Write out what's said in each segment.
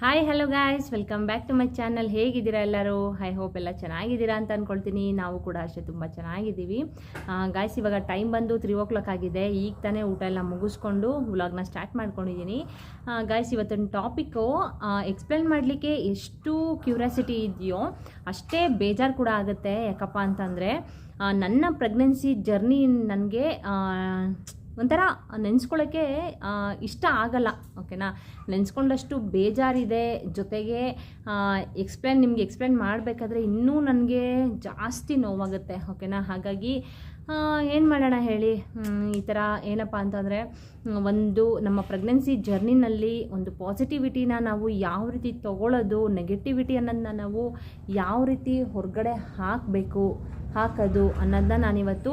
Hi hello guys welcome back to my channel ಹೇಗಿದ್ದೀರಾ ಎಲ್ಲರೂ? I hope ಎಲ್ಲ ಚೆನ್ನಾಗಿದ್ದೀರಾ ಅಂತ ಅಂದ್ಕೊಳ್ತೀನಿ ನಾವು ಕೂಡ ಅಷ್ಟೇ ತುಂಬ ಚೆನ್ನಾಗಿದ್ದೀವಿ. ಗಾಯ್ಸ್ ಇವಾಗ ಟೈಮ್ ಬಂದು ತ್ರೀ ಓ ಕ್ಲಾಕ್ ಆಗಿದೆ. ಈಗ ತಾನೇ ಊಟ ಎಲ್ಲ ಮುಗಿಸ್ಕೊಂಡು ವ್ಲಾಗ್ನ ಸ್ಟಾರ್ಟ್ ಮಾಡ್ಕೊಂಡಿದ್ದೀನಿ ಗಾಯ್ಸ್ ಇವತ್ತಿನ ಟಾಪಿಕ್ಕು ಎಕ್ಸ್ಪ್ಲೇನ್ ಮಾಡಲಿಕ್ಕೆ ಎಷ್ಟು ಕ್ಯೂರಿಯಾಸಿಟಿ ಇದೆಯೋ ಅಷ್ಟೇ ಬೇಜಾರು ಕೂಡ ಆಗುತ್ತೆ. ಯಾಕಪ್ಪ ಅಂತಂದರೆ ನನ್ನ ಪ್ರೆಗ್ನೆನ್ಸಿ ಜರ್ನಿ ನನಗೆ ಒಂಥರ ನೆನೆಸ್ಕೊಳ್ಳೋಕ್ಕೆ ಇಷ್ಟ ಆಗಲ್ಲ. ಓಕೆನಾ ನೆನೆಸ್ಕೊಂಡಷ್ಟು ಬೇಜಾರಿದೆ. ಜೊತೆಗೆ ಎಕ್ಸ್ಪ್ಲೇನ್ ನಿಮಗೆ ಎಕ್ಸ್ಪ್ಲೇನ್ ಮಾಡಬೇಕಾದ್ರೆ ಇನ್ನೂ ನನಗೆ ಜಾಸ್ತಿ ನೋವಾಗುತ್ತೆ, ಓಕೆನಾ? ಹಾಗಾಗಿ ಏನು ಮಾಡೋಣ ಹೇಳಿ? ಈ ಥರ ಏನಪ್ಪ ಅಂತಂದರೆ, ಒಂದು ನಮ್ಮ ಪ್ರೆಗ್ನೆನ್ಸಿ ಜರ್ನಿನಲ್ಲಿ ಒಂದು ಪಾಸಿಟಿವಿಟಿನ ನಾವು ಯಾವ ರೀತಿ ತಗೊಳ್ಳೋದು ನೆಗೆಟಿವಿಟಿ ಅನ್ನೋದನ್ನ ನಾವು ಯಾವ ರೀತಿ ಹೊರಗಡೆ ಹಾಕಬೇಕು, ಹಾಕೋದು ಅನ್ನೋದನ್ನ ನಾನಿವತ್ತು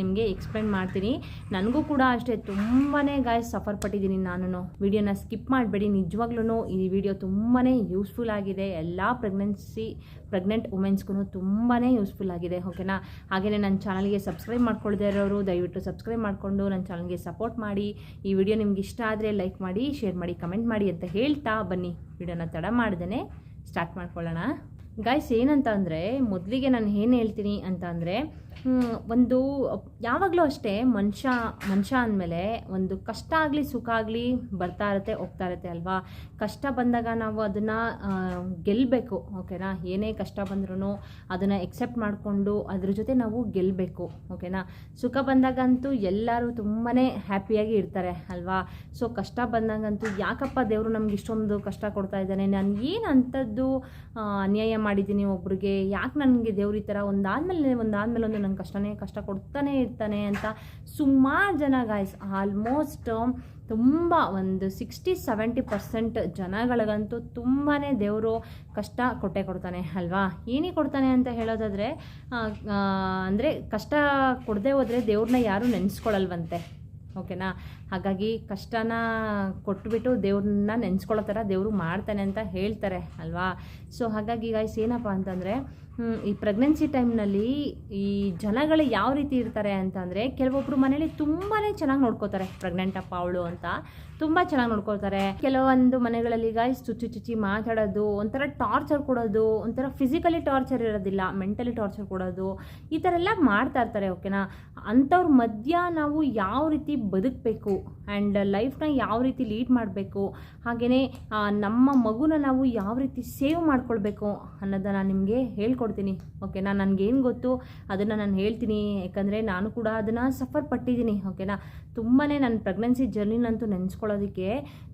ನಿಮಗೆ ಎಕ್ಸ್ಪ್ಲೇನ್ ಮಾಡ್ತೀನಿ. ನನಗೂ ಕೂಡ ಅಷ್ಟೇ ತುಂಬಾ ಗಾಯ ಸಫರ್ ಪಟ್ಟಿದ್ದೀನಿ ನಾನು ವಿಡಿಯೋನ ಸ್ಕಿಪ್ ಮಾಡಬೇಡಿ. ನಿಜವಾಗ್ಲೂ ಈ ವಿಡಿಯೋ ತುಂಬಾ ಯೂಸ್ಫುಲ್ ಆಗಿದೆ. ಎಲ್ಲ ಪ್ರೆಗ್ನೆನ್ಸಿ ಪ್ರೆಗ್ನೆಂಟ್ ವುಮೆನ್ಸ್ಗೂ ತುಂಬಾ ಯೂಸ್ಫುಲ್ ಆಗಿದೆ ಓಕೆನಾ ಹಾಗೆಯೇ ನನ್ನ ಚಾನಲ್ಗೆ ಸಬ್ಸ್ಕ್ರೈಬ್ ಮಾಡ್ಕೊಳ್ದೇ ಇರೋರು, ದಯವಿಟ್ಟು ಸಬ್ಸ್ಕ್ರೈಬ್ ಮಾಡಿಕೊಂಡು ನನ್ನ ಚಾನಲ್ಗೆ ಸಪೋರ್ಟ್ ಮಾಡಿ. ಈ ವಿಡಿಯೋ ನಿಮ್ಗೆ ಇಷ್ಟ ಆದರೆ ಲೈಕ್ ಮಾಡಿ ಶೇರ್ ಮಾಡಿ ಕಮೆಂಟ್ ಮಾಡಿ ಅಂತ ಹೇಳ್ತಾ ಬನ್ನಿ. ವಿಡಿಯೋನ ತಡ ಮಾಡ್ದೇ ಸ್ಟಾರ್ಟ್ ಮಾಡ್ಕೊಳ್ಳೋಣ. ಗಾಯ್ಸ್ ಏನಂತ ಅಂದರೆ, ಮೊದಲಿಗೆ ನಾನು ಏನು ಹೇಳ್ತೀನಿ ಅಂತ ಅಂದರೆ ಒಂದು, ಯಾವಾಗಲೂ ಅಷ್ಟೇ ಮನುಷ್ಯ ಮನುಷ್ಯ ಅಂದಮೇಲೆ ಒಂದು ಕಷ್ಟ ಆಗಲಿ, ಸುಖ ಆಗಲಿ ಬರ್ತಾ ಇರುತ್ತೆ, ಹೋಗ್ತಾ ಇರುತ್ತೆ ಅಲ್ವಾ? ಕಷ್ಟ ಬಂದಾಗ ನಾವು ಅದನ್ನು ಗೆಲ್ಲಬೇಕು ಓಕೆನಾ? ಏನೇ ಕಷ್ಟ ಬಂದ್ರೂ ಅದನ್ನು ಎಕ್ಸೆಪ್ಟ್ ಮಾಡಿಕೊಂಡು ಅದ್ರ ಜೊತೆ ನಾವು ಗೆಲ್ಲಬೇಕು ಓಕೆನಾ? ಸುಖ ಬಂದಾಗಂತೂ ಎಲ್ಲರೂ ತುಂಬಾ ಹ್ಯಾಪಿಯಾಗಿ ಇರ್ತಾರೆ ಅಲ್ವಾ? ಸೊ ಕಷ್ಟ ಬಂದಾಗಂತೂ ಯಾಕಪ್ಪ ದೇವರು ನಮ್ಗೆ ಇಷ್ಟೊಂದು ಕಷ್ಟ ಕೊಡ್ತಾ ಇದ್ದಾನೆ? ನಾನು ಏನು ಅಂಥದ್ದು ಅನ್ಯಾಯ ಮಾಡಿದ್ದೀನಿ ಒಬ್ರಿಗೆ? ಯಾಕೆ ನನಗೆ ದೇವ್ರ ಈ ಥರ ಒಂದಾದಮೇಲೆ ಒಂದಾದಮೇಲೆ ಒಂದು ನಂಗೆ ಕಷ್ಟನೇ ಕಷ್ಟ ಕೊಡ್ತಾನೆ ಇರ್ತಾನೆ ಅಂತ ಸುಮಾರು ಜನ ಗಾಯ್ಸ್ ಆಲ್ಮೋಸ್ಟ್ ತುಂಬ ಒಂದು ಸಿಕ್ಸ್ಟಿ ಸೆವೆಂಟಿ ಪರ್ಸೆಂಟ್ ಜನಗಳಿಗಂತೂ ತುಂಬಾ ದೇವರು ಕಷ್ಟ ಕೊಟ್ಟೆ ಕೊಡ್ತಾನೆ, ಅಲ್ವಾ? ಏನೇ ಕೊಡ್ತಾನೆ ಅಂತ ಹೇಳೋದಾದರೆ ಅಂದರೆ ಕಷ್ಟ ಕೊಡದೆ ಹೋದರೆ ದೇವ್ರನ್ನ ಯಾರೂ ನೆನೆಸ್ಕೊಳ್ಳಲ್ವಂತೆ ಓಕೆನಾ? ಹಾಗಾಗಿ ಕಷ್ಟನ ಕೊಟ್ಬಿಟ್ಟು ದೇವ್ರನ್ನ ನೆನೆಸ್ಕೊಳ್ಳೋ ಥರ ದೇವರು ಮಾಡ್ತಾನೆ ಅಂತ ಹೇಳ್ತಾರೆ, ಅಲ್ವಾ? ಸೊ ಹಾಗಾಗಿ ಗಾಯ್ಸ್ ಏನಪ್ಪ ಅಂತಂದರೆ ಈ ಪ್ರೆಗ್ನೆನ್ಸಿ ಟೈಮ್ನಲ್ಲಿ ಈ ಜನಗಳು ಯಾವ ರೀತಿ ಇರ್ತಾರೆ ಅಂತಂದರೆ ಕೆಲವೊಬ್ಬರು ಮನೇಲಿ ತುಂಬಾ ಚೆನ್ನಾಗಿ ನೋಡ್ಕೋತಾರೆ. ಪ್ರೆಗ್ನೆಂಟ್ ಅಪ್ಪ, ಅವಳು ಅಂತ ತುಂಬ ಚೆನ್ನಾಗಿ ನೋಡ್ಕೊಳ್ತಾರೆ. ಕೆಲವೊಂದು ಮನೆಗಳಲ್ಲಿ ಈಗ ಚುಚ್ಚು ಚುಚ್ಚಿ ಮಾತಾಡೋದು, ಒಂಥರ ಟಾರ್ಚರ್ ಕೊಡೋದು, ಒಂಥರ ಫಿಸಿಕಲಿ ಟಾರ್ಚರ್ ಇರೋದಿಲ್ಲ ಮೆಂಟಲಿ ಟಾರ್ಚರ್ ಕೊಡೋದು, ಈ ಥರ ಎಲ್ಲ ಮಾಡ್ತಾ ಇರ್ತಾರೆ ಓಕೆನಾ ಅಂಥವ್ರ ಮಧ್ಯ ನಾವು ಯಾವ ರೀತಿ ಬದುಕಬೇಕು ಆ್ಯಂಡ್ ಲೈಫ್ನ ಯಾವ ರೀತಿ ಲೀಡ್ ಮಾಡಬೇಕು ಹಾಗೆಯೇ ನಮ್ಮ ಮಗುನ ನಾವು ಯಾವ ರೀತಿ ಸೇವ್ ಮಾಡ್ಕೊಳ್ಬೇಕು ಅನ್ನೋದನ್ನು ನಿಮಗೆ ಹೇಳ್ಕೊಡ್ತೀನಿ. ಓಕೆನಾ ನನಗೇನು ಗೊತ್ತು, ಅದನ್ನು ನಾನು ಹೇಳ್ತೀನಿ. ಯಾಕಂದರೆ ನಾನು ಕೂಡ ಅದನ್ನು ಸಫರ್ ಪಟ್ಟಿದ್ದೀನಿ ಓಕೆನಾ ತುಂಬಾ ನನ್ನ ಪ್ರೆಗ್ನೆನ್ಸಿ ಜರ್ನಿನಂತೂ ನೆನೆಸ್ಕೊಳ್ಳೋದಕ್ಕೆ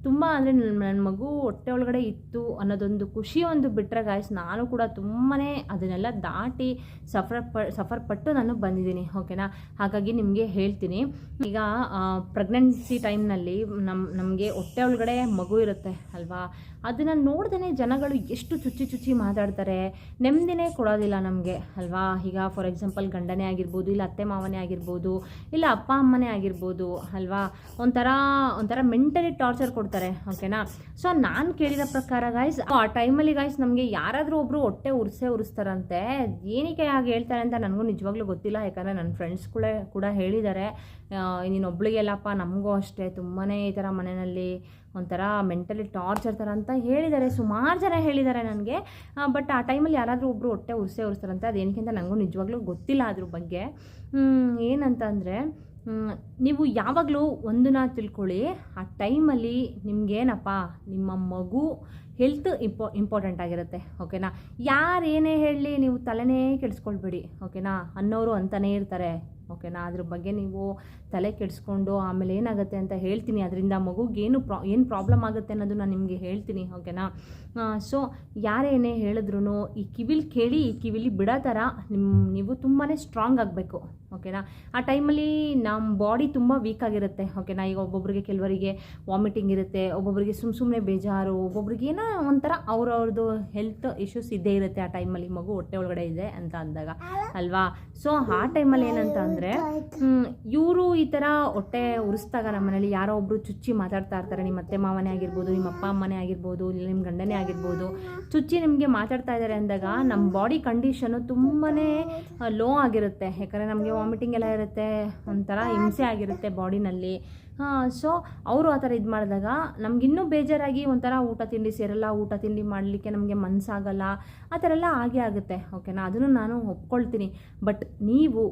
ತುಂಬ ಅಂದರೆ ನನ್ನ ಮಗು ಹೊಟ್ಟೆ ಒಳಗಡೆ ಇತ್ತು ಅನ್ನೋದೊಂದು ಖುಷಿ ಒಂದು ಬಿಟ್ಟರೆ ಗಾಯ್ಸ್ ನಾನು ಕೂಡ ತುಂಬಾ ಅದನ್ನೆಲ್ಲ ದಾಟಿ ಸಫರ್ ಪ ಸಫರ್ ಪಟ್ಟು ನಾನು ಬಂದಿದ್ದೀನಿ ಓಕೆನಾ ಹಾಗಾಗಿ ನಿಮಗೆ ಹೇಳ್ತೀನಿ. ಈಗ ಪ್ರೆಗ್ನೆನ್ಸಿ ಟೈಮ್ನಲ್ಲಿ ನಮ್ಮ ನಮಗೆ ಹೊಟ್ಟೆ ಒಳಗಡೆ ಮಗು ಇರುತ್ತೆ, ಅಲ್ವಾ? ಅದನ್ನು ನೋಡ್ದೇ ಜನಗಳು ಎಷ್ಟು ಚುಚ್ಚಿ ಚುಚ್ಚಿ ಮಾತಾಡ್ತಾರೆ. ನೆಮ್ಮದಿನೇ ಕೊಡೋದಿಲ್ಲ ನಮಗೆ, ಅಲ್ವಾ? ಈಗ ಫಾರ್ ಎಕ್ಸಾಂಪಲ್ ಗಂಡನೇ ಆಗಿರ್ಬೋದು, ಇಲ್ಲ ಅತ್ತೆ ಮಾವನೇ ಆಗಿರ್ಬೋದು, ಇಲ್ಲ ಅಪ್ಪ ಅಮ್ಮನೇ ಆಗಿರ್ಬೋದು, ಅಲ್ವಾ? ಒಂಥರ ಒಂಥರ ಮೆಂಟಲಿ ಟಾರ್ಚರ್ ಕೊಡ್ತಾರೆ ಓಕೆನಾ ಸೊ ನಾನು ಕೇಳಿದ ಪ್ರಕಾರ ಗಾಯ್ಸ್ ಆ ಟೈಮಲ್ಲಿ ಗಾಯ್ಸ್ ನಮಗೆ ಯಾರಾದರೂ ಒಬ್ಬರು ಹೊಟ್ಟೆ ಉರ್ಸೇ ಉರಿಸ್ತಾರಂತೆ, ಏನಕ್ಕೆ ಹಾಗೆ ಹೇಳ್ತಾರೆ ಅಂತ ನನಗೂ ನಿಜವಾಗ್ಲೂ ಗೊತ್ತಿಲ್ಲ. ಯಾಕಂದರೆ ನನ್ನ ಫ್ರೆಂಡ್ಸ್ ಕೂಡ ಕೂಡ ಹೇಳಿದ್ದಾರೆ. ನೀನು ಒಬ್ಳಿಗೆಲ್ಲಪ್ಪ, ನಮಗೂ ಅಷ್ಟೇ. ತುಂಬಾ ಈ ಥರ ಮನೆಯಲ್ಲಿ ಒಂಥರ ಮೆಂಟಲಿ ಟಾರ್ಚರ್ ಥರ ಅಂತ ಹೇಳಿದ್ದಾರೆ. ಸುಮಾರು ಜನ ಹೇಳಿದ್ದಾರೆ ನನಗೆ. ಬಟ್ ಆ ಟೈಮಲ್ಲಿ ಯಾರಾದರೂ ಒಬ್ಬರು ಹೊಟ್ಟೆ ಉರ್ಸೆ ಉರಿಸ್ತಾರಂತೆ. ಅದೇನಕ್ಕೆ ಅಂತ ನನಗೂ ನಿಜವಾಗ್ಲೂ ಗೊತ್ತಿಲ್ಲ ಅದ್ರ ಬಗ್ಗೆ. ಹ್ಮ್, ಏನಂತ ಅಂದರೆ ನೀವು ಯಾವಾಗಲೂ ಒಂದನ್ನ ತಿಳ್ಕೊಳ್ಳಿ. ಆ ಟೈಮಲ್ಲಿ ನಿಮಗೇನಪ್ಪ ನಿಮ್ಮ ಮಗು ಹೆಲ್ತ್ ಇಂಪಾ ಇಂಪಾರ್ಟೆಂಟ್ ಆಗಿರುತ್ತೆ ಓಕೆನಾ? ಯಾರು ಏನೇ ಹೇಳಲಿ ನೀವು ತಲೆನೇ ಕೆಡಿಸ್ಕೊಳ್ಬೇಡಿ ಓಕೆನಾ? ಅನ್ನೋರು ಅಂತಲೇ ಇರ್ತಾರೆ. ಓಕೆನಾ? ಅದ್ರ ಬಗ್ಗೆ ನೀವು ತಲೆ ಕೆಡಿಸ್ಕೊಂಡು ಆಮೇಲೆ ಏನಾಗುತ್ತೆ ಅಂತ ಹೇಳ್ತೀನಿ. ಅದರಿಂದ ಮಗುಗೇನು ಪ್ರಾ, ಏನು ಪ್ರಾಬ್ಲಮ್ ಆಗುತ್ತೆ ಅನ್ನೋದು ನಾನು ನಿಮಗೆ ಹೇಳ್ತೀನಿ, ಓಕೆನಾ? ಸೊ ಯಾರೇನೇ ಹೇಳಿದ್ರು ಈ ಕಿವಿಲಿ ಕೇಳಿ, ಈ ಕಿವಿಲಿ ಬಿಡೋ ಥರ ನಿಮ್ಮ ನೀವು ತುಂಬಾ ಸ್ಟ್ರಾಂಗ್ ಆಗಬೇಕು. ಓಕೆನಾ? ಆ ಟೈಮಲ್ಲಿ ನಮ್ಮ ಬಾಡಿ ತುಂಬ ವೀಕ್ ಆಗಿರುತ್ತೆ, ಓಕೆನಾ? ಈಗ ಒಬ್ಬೊಬ್ಬರಿಗೆ ಕೆಲವರಿಗೆ ವಾಮಿಟಿಂಗ್ ಇರುತ್ತೆ ಒಬ್ಬೊಬ್ಬರಿಗೆ ಸುಮ್ಮ ಸುಮ್ಮನೆ ಬೇಜಾರು, ಒಬ್ಬೊಬ್ರಿಗೆ ಏನೋ ಒಂಥರ ಅವ್ರವ್ರದ್ದು ಹೆಲ್ತ್ ಇಶ್ಯೂಸ್ ಇದ್ದೇ ಇರುತ್ತೆ ಆ ಟೈಮಲ್ಲಿ ಮಗು ಹೊಟ್ಟೆ ಒಳಗಡೆ ಇದೆ ಅಂತ ಅಂದಾಗ, ಅಲ್ವಾ? ಸೊ ಆ ಟೈಮಲ್ಲಿ ಏನಂತ ಅಂದರೆ ಇವರು ಈ ಥರ ಹೊಟ್ಟೆ ಉರಿಸ್ದಾಗ ನಮ್ಮ ಮನೇಲಿ ಯಾರೋ ಒಬ್ಬರು ಚುಚ್ಚಿ ಮಾತಾಡ್ತಾ ಇರ್ತಾರೆ, ನಿಮ್ಮ ಅತ್ತೆ ಮಾವನೇ ಆಗಿರ್ಬೋದು, ನಿಮ್ಮ ಅಪ್ಪ ಅಮ್ಮನೇ ಆಗಿರ್ಬೋದು, ಇಲ್ಲ ನಿಮ್ಮ ಗಂಡನೇ ಆಗಿರ್ಬೋದು, ಚುಚ್ಚಿ ನಿಮಗೆ ಮಾತಾಡ್ತಾ ಇದ್ದಾರೆ ಅಂದಾಗ ನಮ್ಮ ಬಾಡಿ ಕಂಡೀಷನು ತುಂಬಾ ಲೋ ಆಗಿರುತ್ತೆ. ಯಾಕಂದರೆ ನಮಗೆ ವಾಮಿಟಿಂಗ್ ಎಲ್ಲ ಇರುತ್ತೆ, ಒಂಥರ ಹಿಂಸೆ ಆಗಿರುತ್ತೆ ಬಾಡಿನಲ್ಲಿ ಸೊ ಅವರು ಆ ಥರ ಇದು ಮಾಡಿದಾಗ ನಮಗಿನ್ನೂ ಬೇಜಾರಾಗಿ ಒಂಥರ ಊಟ ತಿಂಡಿ ಸೇರಲ್ಲ ಊಟ ತಿಂಡಿ ಮಾಡಲಿಕ್ಕೆ ನಮಗೆ ಮನಸ್ಸಾಗಲ್ಲ ಆ ಥರ ಎಲ್ಲ ಆಗೇ ಆಗುತ್ತೆ ಓಕೆನಾ ಅದನ್ನು ನಾನು ಒಪ್ಕೊಳ್ತೀನಿ. ಬಟ್ ನೀವು,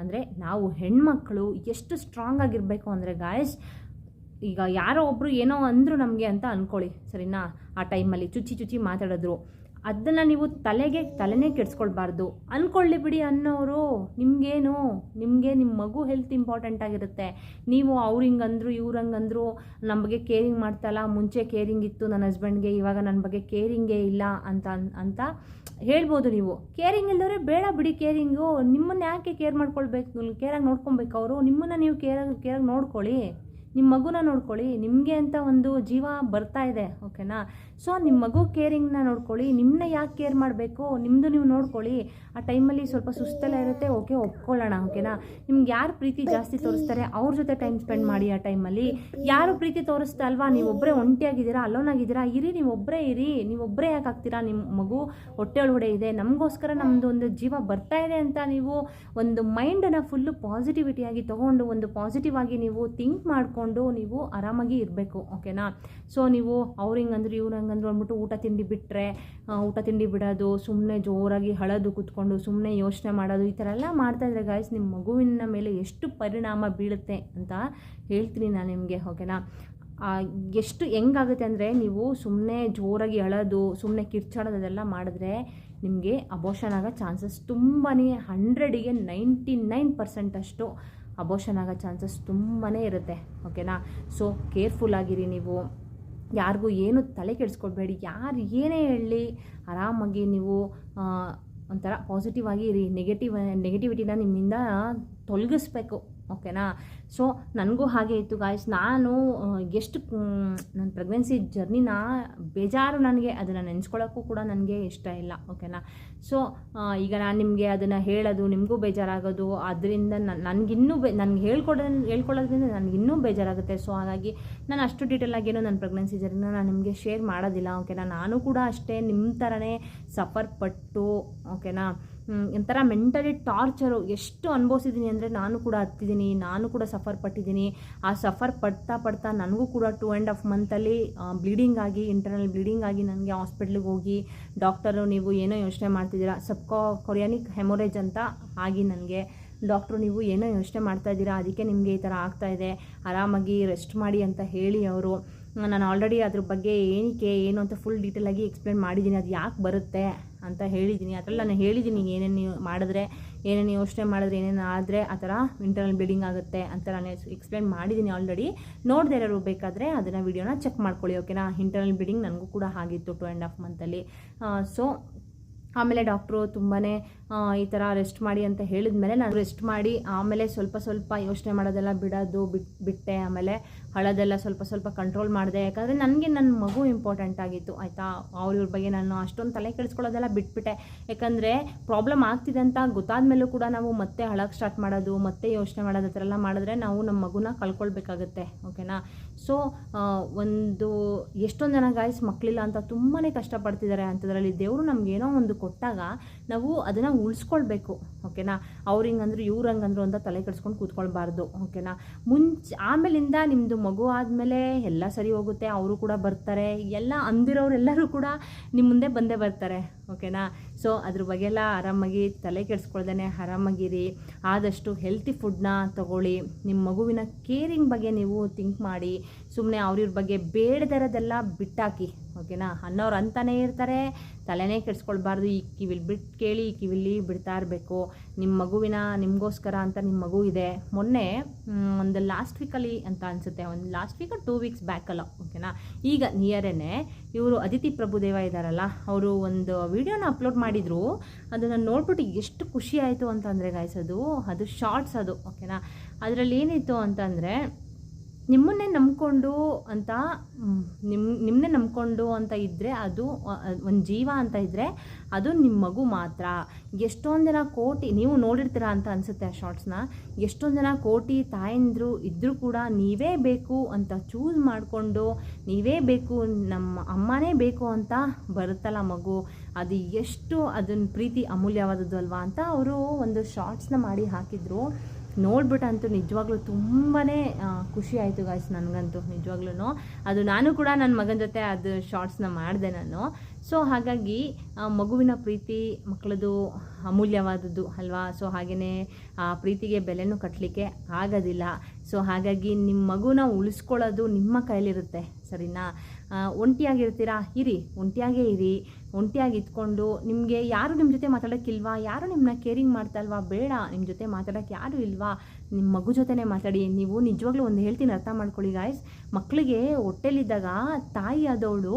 ಅಂದರೆ ನಾವು ಹೆಣ್ಮಕ್ಳು ಎಷ್ಟು ಸ್ಟ್ರಾಂಗ್ ಆಗಿರಬೇಕು ಅಂದರೆ ಗಾಯಸ್ ಈಗ ಯಾರೋ ಒಬ್ಬರು ಏನೋ ಅಂದರು ನಮಗೆ ಅಂತ ಅಂದ್ಕೊಳ್ಳಿ ಸರಿನಾ? ಆ ಟೈಮಲ್ಲಿ ಚುಚ್ಚಿ ಚುಚ್ಚಿ ಮಾತಾಡಿದ್ರು. ಅದನ್ನು ನೀವು ತಲೆಗೆ, ತಲೆನೇ ಕೆಡಿಸ್ಕೊಳ್ಬಾರ್ದು. ಅಂದ್ಕೊಳ್ಳಿ ಬಿಡಿ ಅನ್ನೋರು. ನಿಮಗೇನು? ನಿಮಗೆ ನಿಮ್ಮ ಮಗು ಹೆಲ್ತ್ ಇಂಪಾರ್ಟೆಂಟ್ ಆಗಿರುತ್ತೆ. ನೀವು ಅವ್ರು ಹಿಂಗಂದ್ರು, ಇವ್ರು ಹಂಗಂದ್ರು ನಮ್ಮ ಬಗ್ಗೆ ಕೇರಿಂಗ್ ಮಾಡ್ತಲ್ಲ, ಮುಂಚೆ ಕೇರಿಂಗ್ ಇತ್ತು ನನ್ನ ಹಸ್ಬೆಂಡ್ಗೆ ಇವಾಗ ನನ್ನ ಬಗ್ಗೆ ಕೇರಿಂಗೇ ಇಲ್ಲ ಅಂತ ಅಂತ ಹೇಳ್ಬೋದು ನೀವು. ಕೇರಿಂಗ್ ಇಲ್ಲದವ್ರೆ ಬೇಡ ಬಿಡಿ ಕೇರಿಂಗು ನಿಮ್ಮನ್ನು ಯಾಕೆ ಕೇರ್ ಮಾಡ್ಕೊಳ್ಬೇಕು? ಕೇರಾಗಿ ನೋಡ್ಕೊಬೇಕು ಅವರು. ನಿಮ್ಮನ್ನು ನೀವು ಕೇರಾಗಿ ಕೇರಾಗಿ ನೋಡ್ಕೊಳ್ಳಿ. ನಿಮ್ಮ ಮಗುನ ನೋಡ್ಕೊಳ್ಳಿ. ನಿಮಗೆ ಅಂತ ಒಂದು ಜೀವ ಬರ್ತಾ ಇದೆ ಓಕೆನಾ ಸೊ ನಿಮ್ಮ ಮಗು ಕೇರಿಂಗ್ನ ನೋಡ್ಕೊಳ್ಳಿ ನಿಮ್ಮನ್ನ ಯಾಕೆ ಕೇರ್ ಮಾಡಬೇಕು ನಿಮ್ಮದು ನೀವು ನೋಡ್ಕೊಳ್ಳಿ. ಆ ಟೈಮಲ್ಲಿ ಸ್ವಲ್ಪ ಸುಸ್ತೆಲ್ಲ ಇರುತ್ತೆ ಓಕೆ ಒಪ್ಕೊಳ್ಳೋಣ ಓಕೆನಾ ನಿಮ್ಗೆ ಯಾರು ಪ್ರೀತಿ ಜಾಸ್ತಿ ತೋರಿಸ್ತಾರೆ, ಅವ್ರ ಜೊತೆ ಟೈಮ್ ಸ್ಪೆಂಡ್ ಮಾಡಿ ಆ ಟೈಮಲ್ಲಿ ಯಾರು ಪ್ರೀತಿ ತೋರಿಸ್ತಾ ಅಲ್ವಾ? ನೀವೊಬ್ಬರೇ ಒಂಟಿಯಾಗಿದ್ದೀರಾ ಅಲೋನ್ ಆಗಿದ್ದೀರಾ? ಇರಿ, ನೀವು ಒಬ್ಬರೇ ಇರಿ. ನೀವು ಒಬ್ಬರೇ ಯಾಕೆ ಆಗ್ತೀರಾ? ನಿಮ್ಮ ಮಗು ಹೊಟ್ಟೆ ಒಳಗಡೆ ಇದೆ. ನಮಗೋಸ್ಕರ ನಮ್ಮದು ಒಂದು ಜೀವ ಬರ್ತಾ ಇದೆ ಅಂತ ನೀವು ಒಂದು ಮೈಂಡನ್ನು ಫುಲ್ಲು ಪಾಸಿಟಿವಿಟಿಯಾಗಿ ತೊಗೊಂಡು, ಒಂದು ಪಾಸಿಟಿವ್ ಆಗಿ ನೀವು ಥಿಂಕ್ ಮಾಡಿಕೊಂಡು ನೀವು ಆರಾಮಾಗಿ ಇರಬೇಕು ಓಕೆನಾ ಸೊ ನೀವು ಅವ್ರಿಂಗ್ ಅಂದ್ರೆ ಇವ್ರು ಹಂಗಂದ್ರು ಅಂದ್ಬಿಟ್ಟು ಊಟ ತಿಂಡಿ ಬಿಟ್ಟರೆ ಊಟ ತಿಂಡಿ ಬಿಡೋದು ಸುಮ್ಮನೆ ಜೋರಾಗಿ ಹಳದು ಕೂತ್ಕೊಂಡು ಸುಮ್ಮನೆ ಯೋಚನೆ ಮಾಡೋದು, ಈ ಥರ ಎಲ್ಲ ಮಾಡ್ತಾಯಿದ್ರೆ ಗಾಯ್ಸ್ ನಿಮ್ಮ ಮಗುವಿನ ಮೇಲೆ ಎಷ್ಟು ಪರಿಣಾಮ ಬೀಳುತ್ತೆ ಅಂತ ಹೇಳ್ತೀನಿ ನಾನು ನಿಮಗೆ ಓಕೆನಾ ಎಷ್ಟು ಹೆಂಗಾಗುತ್ತೆ ಅಂದರೆ ನೀವು ಸುಮ್ಮನೆ ಜೋರಾಗಿ ಅಳೋದು ಸುಮ್ಮನೆ ಕಿರ್ಚಾಡೋದು ಅದೆಲ್ಲ ಮಾಡಿದ್ರೆ ನಿಮಗೆ ಅಬೋಷನ್ ಆಗೋ ಚಾನ್ಸಸ್ ತುಂಬಾ ಹಂಡ್ರೆಡಿಗೆ ನೈಂಟಿ ನೈನ್ ಪರ್ಸೆಂಟ್ ಅಷ್ಟು ಅಬೋಷನ್ ಆಗೋ ಚಾನ್ಸಸ್ ತುಂಬಾ ಇರುತ್ತೆ ಓಕೆನಾ ಸೊ ಕೇರ್ಫುಲ್ ಆಗಿರಿ ನೀವು. ಯಾರಿಗೂ ಏನು ತಲೆ ಕೆಡಿಸ್ಕೊಳ್ಬೇಡಿ. ಯಾರು ಏನೇ ಹೇಳಲಿ ಆರಾಮಾಗಿ ನೀವು ಒಂಥರ ಪಾಸಿಟಿವ್ ಆಗಿ ಇರಿ ನೆಗೆಟಿವ್ ನೆಗೆಟಿವಿಟಿನ ನಿಮ್ಮಿಂದ ತೊಲಗಿಸ್ಬೇಕು. ಓಕೆನಾ? ಸೊ ನನಗೂ ಹಾಗೆ ಇತ್ತು ಗಾಯ್ಸ್ ನಾನು ಎಷ್ಟು ನನ್ನ ಪ್ರೆಗ್ನೆನ್ಸಿ ಜರ್ನಿನ ಬೇಜಾರು ನನಗೆ, ಅದನ್ನು ನೆನೆಸ್ಕೊಳ್ಳೋಕ್ಕೂ ಕೂಡ ನನಗೆ ಇಷ್ಟ ಇಲ್ಲ, ಓಕೆನಾ? ಸೊ ಈಗ ನಾನು ನಿಮಗೆ ಅದನ್ನು ಹೇಳೋದು, ನಿಮಗೂ ಬೇಜಾರಾಗೋದು, ಅದರಿಂದ ನನಗಿನ್ನೂ ಬೇ, ನನಗೆ ಹೇಳ್ಕೊಡೋ ಹೇಳ್ಕೊಳ್ಳೋದ್ರಿಂದ ನನಗಿನ್ನೂ ಬೇಜಾರಾಗುತ್ತೆ. ಸೊ ಹಾಗಾಗಿ ನಾನು ಅಷ್ಟು ಡೀಟೇಲ್ ಆಗೇನೋ ನನ್ನ ಪ್ರೆಗ್ನೆನ್ಸಿ ಜರ್ನಿನ ನಾನು ನಿಮಗೆ ಶೇರ್ ಮಾಡೋದಿಲ್ಲ, ಓಕೆನಾ? ನಾನು ಕೂಡ ಅಷ್ಟೇ ನಿಮ್ಮ ಥರನೇ ಸಫರ್ ಪಟ್ಟು, ಓಕೆನಾ? ಒಂಥರ ಮೆಂಟಲಿ ಟಾರ್ಚರು ಎಷ್ಟು ಅನುಭವಿಸಿದ್ದೀನಿ ಅಂದರೆ ನಾನು ಕೂಡ ಹತ್ತಿದ್ದೀನಿ ನಾನು ಕೂಡ ಸಫರ್ ಪಟ್ಟಿದ್ದೀನಿ ಆ ಸಫರ್ ಪಡ್ತಾ ಪಡ್ತಾ ನನಗೂ ಕೂಡ ಟೂ ಆ್ಯಂಡ್ ಹಾಫ್ ಮಂತಲ್ಲಿ ಬ್ಲೀಡಿಂಗ್ ಆಗಿ ಇಂಟರ್ನಲ್ ಬ್ಲೀಡಿಂಗ್ ಆಗಿ ನನಗೆ ಹಾಸ್ಪಿಟ್ಲಿಗೆ ಹೋಗಿ ಡಾಕ್ಟರು ನೀವು ಏನೋ ಯೋಚನೆ ಮಾಡ್ತಿದ್ದೀರಾ ಸಬ್ಕಾ ಕೊರಿಯಾನಿಕ್ ಹೆಮೊರೇಜ್ ಅಂತ ಆಗಿ ನನಗೆ ಡಾಕ್ಟ್ರು ನೀವು ಏನೋ ಯೋಚನೆ ಮಾಡ್ತಾ ಇದ್ದೀರಾ, ಅದಕ್ಕೆ ನಿಮಗೆ ಈ ಥರ ಆಗ್ತಾ ಇದೆ, ಆರಾಮಾಗಿ ರೆಸ್ಟ್ ಮಾಡಿ ಅಂತ ಹೇಳಿ ಅವರು. ನಾನು ಆಲ್ರೆಡಿ ಅದ್ರ ಬಗ್ಗೆ ಏನಕ್ಕೆ ಏನು ಅಂತ ಫುಲ್ ಡೀಟೇಲಾಗಿ ಎಕ್ಸ್ಪ್ಲೇನ್ ಮಾಡಿದ್ದೀನಿ ಅದು ಯಾಕೆ ಬರುತ್ತೆ? ಅಂತ ಹೇಳಿದ್ದೀನಿ. ಅದರಲ್ಲಿ ನಾನು ಹೇಳಿದ್ದೀನಿ ಏನೇನು ಮಾಡಿದ್ರೆ, ಏನೇನು ಯೋಚನೆ ಮಾಡಿದ್ರೆ, ಏನೇನು ಆದರೆ ಆ ಥರ ಇಂಟರ್ನಲ್ ಬ್ಲೀಡಿಂಗ್ ಆಗುತ್ತೆ ಅಂತ ನಾನು ಎಕ್ಸ್ಪ್ಲೇನ್ ಮಾಡಿದ್ದೀನಿ ಆಲ್ರೆಡಿ ನೋಡಿದೆ ಇರೋರು ಬೇಕಾದರೆ ಅದನ್ನು ವಿಡಿಯೋನ ಚೆಕ್ ಮಾಡ್ಕೊಳ್ಳಿ ಓಕೆನಾ ಇಂಟರ್ನಲ್ ಬ್ಲೀಡಿಂಗ್ ನನಗೂ ಕೂಡ ಆಗಿತ್ತು ಟು ಆ್ಯಂಡ್ ಹಾಫ್ ಮಂತಲ್ಲಿ ಸೊ ಆಮೇಲೆ ಡಾಕ್ಟ್ರು ತುಂಬಾ ಈ ಥರ ರೆಸ್ಟ್ ಮಾಡಿ ಅಂತ ಹೇಳಿದ ಮೇಲೆ ನಾನು ರೆಸ್ಟ್ ಮಾಡಿ, ಆಮೇಲೆ ಸ್ವಲ್ಪ ಸ್ವಲ್ಪ ಯೋಚನೆ ಮಾಡೋದೆಲ್ಲ ಬಿಡೋದು, ಬಿಟ್, ಬಿಟ್ಟೆ ಆಮೇಲೆ ಹಳೋದೆಲ್ಲ ಸ್ವಲ್ಪ ಸ್ವಲ್ಪ ಕಂಟ್ರೋಲ್ ಮಾಡಿದೆ. ಯಾಕಂದರೆ ನನಗೆ ನನ್ನ ಮಗು ಇಂಪಾರ್ಟೆಂಟ್ ಆಗಿತ್ತು, ಆಯಿತಾ? ಅವ್ರ ಬಗ್ಗೆ ನಾನು ಅಷ್ಟೊಂದು ತಲೆ ಕೆಡಿಸ್ಕೊಳ್ಳೋದೆಲ್ಲ ಬಿಟ್ಬಿಟ್ಟೆ. ಯಾಕಂದರೆ ಪ್ರಾಬ್ಲಮ್ ಆಗ್ತಿದೆ ಅಂತ ಗೊತ್ತಾದ ಮೇಲೂ ಕೂಡ ನಾವು ಮತ್ತೆ ಹಳಕ್ಕೆ ಸ್ಟಾರ್ಟ್ ಮಾಡೋದು, ಮತ್ತೆ ಯೋಚನೆ ಮಾಡೋದು, ಆ ಥರ ಎಲ್ಲ ಮಾಡಿದ್ರೆ ನಾವು ನಮ್ಮ ಮಗುನ ಕಳ್ಕೊಳ್ಬೇಕಾಗುತ್ತೆ ಓಕೆನಾ ಸೊ ಒಂದು ಎಷ್ಟೊಂದು ಜನ ಗಾಯ್ಸ್ ಮಕ್ಕಳಿಲ್ಲ ಅಂತ ತುಂಬಾ ಕಷ್ಟಪಡ್ತಿದ್ದಾರೆ ಅಂಥದ್ರಲ್ಲಿ ದೇವರು ನಮಗೇನೋ ಒಂದು ಕೊಟ್ಟಾಗ ನಾವು ಅದನ್ನು ಉಳಿಸ್ಕೊಳ್ಬೇಕು ಓಕೆನಾ ಅವ್ರು ಹಿಂಗಂದ್ರು, ಇವ್ರು ಹಂಗಂದ್ರು ಅಂತ ತಲೆ ಕೆಡಿಸ್ಕೊಂಡು ಕೂತ್ಕೊಳ್ಬಾರ್ದು ಓಕೆನಾ ಮುಂಚೆ, ಆಮೇಲಿಂದ ನಿಮ್ಮದು ಮಗು ಆದಮೇಲೆ ಎಲ್ಲ ಸರಿ ಹೋಗುತ್ತೆ, ಅವರು ಕೂಡ ಬರ್ತಾರೆ. ಎಲ್ಲ ಅಂದಿರೋರೆಲ್ಲರೂ ಕೂಡ ನಿಮ್ಮ ಮುಂದೆ ಬಂದೇ ಬರ್ತಾರೆ, ಓಕೆನಾ? ಸೊ ಅದ್ರ ಬಗ್ಗೆ ಎಲ್ಲ ಆರಾಮಾಗಿ ತಲೆ ಕೆಡಿಸ್ಕೊಳ್ದೇ ಆರಾಮಾಗಿರಿ. ಆದಷ್ಟು ಹೆಲ್ತಿ ಫುಡ್ನ ತಗೊಳ್ಳಿ. ನಿಮ್ಮ ಮಗುವಿನ ಕೇರಿಂಗ್ ಬಗ್ಗೆ ನೀವು ಥಿಂಕ್ ಮಾಡಿ. ಸುಮ್ಮನೆ ಅವ್ರಿವ್ರ ಬಗ್ಗೆ ಬೇಡದಿರೋದೆಲ್ಲ ಬಿಟ್ಟಾಕಿ. ಓಕೆನಾ? ಅನ್ನೋರು ಅಂತಲೇ ಇರ್ತಾರೆ. ತಲೆನೇ ಕೆಡಿಸ್ಕೊಳ್ಬಾರ್ದು. ಈ ಕಿವಿಲಿ ಬಿಟ್ಟು ಕೇಳಿ, ಈ ಕಿವಿಲಿ ಬಿಡ್ತಾ ಇರಬೇಕು. ನಿಮ್ಮ ಮಗುವಿನ, ನಿಮಗೋಸ್ಕರ ಅಂತ ನಿಮ್ಮ ಮಗು ಇದೆ. ಮೊನ್ನೆ ಒಂದು ಲಾಸ್ಟ್ ವೀಕಲ್ಲಿ ಅಂತ ಅನಿಸುತ್ತೆ. ಒಂದು ಲಾಸ್ಟ್ ವೀಕ್ ಟೂ ವೀಕ್ಸ್ ಬ್ಯಾಕಲ್ಲ ಓಕೆನಾ? ಈಗ ನಿಯರೇನೆ ಇವರು ಅದಿತಿ ಪ್ರಭುದೇವ ಇದ್ದಾರಲ್ಲ ಅವರು ಒಂದು ವಿಡಿಯೋನ ಅಪ್ಲೋಡ್ ಮಾಡಿದರು. ಅದನ್ನು ನೋಡ್ಬಿಟ್ಟು ಎಷ್ಟು ಖುಷಿ ಆಯಿತು ಅಂತಂದರೆ ಗಾಯ್ಸ್ ಅದು ಅದು ಶಾರ್ಟ್ಸ್ ಅದು, ಓಕೆನಾ? ಅದರಲ್ಲಿ ಏನಿತ್ತು ಅಂತಂದರೆ ನಿಮ್ಮನ್ನೇ ನಂಬಿಕೊಂಡು ಅಂತ ನಿಮ್ಮ ನಿಮ್ಮನ್ನೇ ನಂಬಿಕೊಂಡು ಅಂತ ಇದ್ದರೆ ಅದು ಒಂದು ಜೀವ ಅಂತ ಇದ್ದರೆ ಅದು ನಿಮ್ಮ ಮಗು ಮಾತ್ರ. ಎಷ್ಟೊಂದು ಜನ ಕೋಟಿ, ನೀವು ನೋಡಿರ್ತೀರ ಅಂತ ಅನಿಸುತ್ತೆ ಆ ಶಾರ್ಟ್ಸ್ನ. ಎಷ್ಟೊಂದು ಜನ ಕೋಟಿ ತಾಯಂದರು ಇದ್ದರೂ ಕೂಡ ನೀವೇ ಬೇಕು ಅಂತ ಚೂಸ್ ಮಾಡಿಕೊಂಡು, ನೀವೇ ಬೇಕು, ನಮ್ಮ ಅಮ್ಮನೇ ಬೇಕು ಅಂತ ಬರುತ್ತಲ್ಲ ಮಗು. ಅದು ಎಷ್ಟು ಅದನ್ನ ಪ್ರೀತಿ ಅಮೂಲ್ಯವಾದದ್ದು ಅಲ್ವಾ ಅಂತ ಅವರು ಒಂದು ಶಾರ್ಟ್ಸ್ನ ಮಾಡಿ ಹಾಕಿದ್ರು. ನೋಡ್ಬಿಟ್ಟಂತೂ ನಿಜವಾಗ್ಲೂ ತುಂಬಾ ಖುಷಿ ಆಯಿತು ಗಾಯ್ಸ್ ನನಗಂತೂ ನಿಜವಾಗ್ಲೂ ಅದು ನಾನು ಕೂಡ ನನ್ನ ಮಗನ ಜೊತೆ ಅದು ಶಾರ್ಟ್ಸ್ನ ಮಾಡಿದೆ ನಾನು. ಸೊ ಹಾಗಾಗಿ ಮಗುವಿನ ಪ್ರೀತಿ ಮಕ್ಕಳದು ಅಮೂಲ್ಯವಾದದ್ದು ಅಲ್ವಾ? ಸೊ ಹಾಗೆಯೇ ಆ, ಪ್ರೀತಿಗೆ ಬೆಲೆನೂ ಕಟ್ಟಲಿಕ್ಕೆ ಆಗೋದಿಲ್ಲ. ಸೊ ಹಾಗಾಗಿ ನಿಮ್ಮ ಮಗುನ ಉಳಿಸ್ಕೊಳ್ಳೋದು ನಿಮ್ಮ ಕೈಲಿರುತ್ತೆ ಸರಿನಾ? ಒಂಟಿಯಾಗಿರ್ತೀರಾ? ಇರಿ, ಒಂಟಿಯಾಗೇ ಇರಿ. ಒಂಟಿಯಾಗಿ ಇದ್ಕೊಂಡು ನಿಮಗೆ ಯಾರು ನಿಮ್ಮ ಜೊತೆ ಮಾತಾಡೋಕ್ಕಿಲ್ವಾ? ಯಾರು ನಿಮ್ಮನ್ನ ಕೇರಿಂಗ್ ಮಾಡ್ತಾ ಇಲ್ವಾ ಬೇಡ ನಿಮ್ಮ ಜೊತೆ ಮಾತಾಡೋಕ್ಕೆ ಯಾರು ಇಲ್ವಾ? ನಿಮ್ಮ ಮಗು ಜೊತೆನೇ ಮಾತಾಡಿ, ನೀವು ನಿಜವಾಗ್ಲೂ ಒಂದು ಹೇಳ್ತೀನಿ ಅರ್ಥ ಮಾಡ್ಕೊಳ್ಳಿ ಗಾಯ್ಸ್ ಮಕ್ಕಳಿಗೆ ಹೊಟ್ಟೆಲಿದ್ದಾಗ ತಾಯಿ ಆದವಳು